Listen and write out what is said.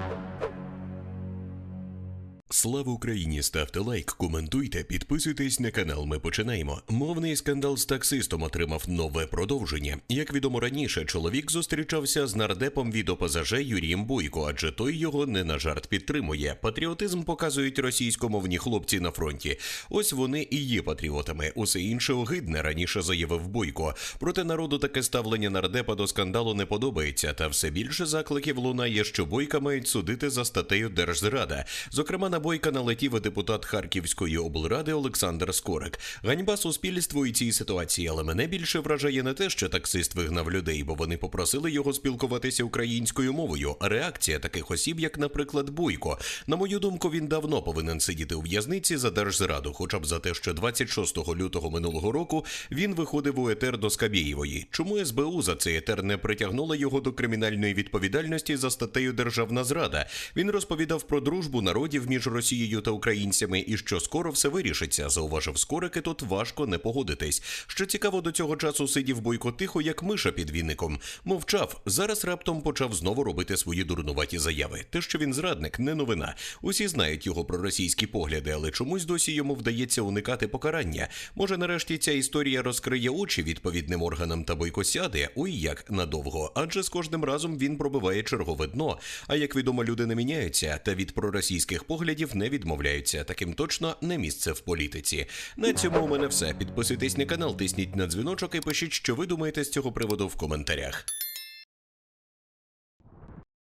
Thank you. Слава Україні! Ставте лайк, коментуйте, підписуйтесь на канал. Ми починаємо. Мовний скандал з таксистом отримав нове продовження. Як відомо раніше, чоловік зустрічався з нардепом від ОПЗЖ Юрієм Бойко, адже той його не на жарт підтримує. Патріотизм показують російськомовні хлопці на фронті. Ось вони і є патріотами. Усе інше огидне раніше заявив Бойко. Проте народу таке ставлення нардепа до скандалу не подобається. Та все більше закликів лунає, що Бойка мають судити за статтею Держзрада. Зокрема, на Бойка налетів депутат Харківської облради Олександр Скорик. Ганьба суспільству і цій ситуації, але мене більше вражає не те, що таксист вигнав людей, бо вони попросили його спілкуватися українською мовою. А реакція таких осіб, як, наприклад, Бойко. На мою думку, він давно повинен сидіти у в'язниці за держзраду, хоча б за те, що 26 лютого минулого року він виходив у етер до Скабєєвої. Чому СБУ за цей етер не притягнула його до кримінальної відповідальності за статтею Державна зрада? Він розповідав про дружбу народів між Росією та українцями і що скоро все вирішиться. Зауважив Скорик, і тут важко не погодитись. Що цікаво, до цього часу сидів бойко тихо, як миша під віником. Мовчав. Зараз раптом почав знову робити свої дурнуваті заяви. Те, що він зрадник, не новина. Усі знають його проросійські погляди, але чомусь досі йому вдається уникати покарання. Може, нарешті ця історія розкриє очі відповідним органам та бойко сяде, ой як надовго. Адже з кожним разом він пробиває чергове дно. А як відомо, люди не міняються, та від проросійських поглядів не відмовляються. Таким точно не місце в політиці. На цьому у мене все. Підписуйтесь на канал, тисніть на дзвіночок і пишіть, що ви думаєте з цього приводу в коментарях.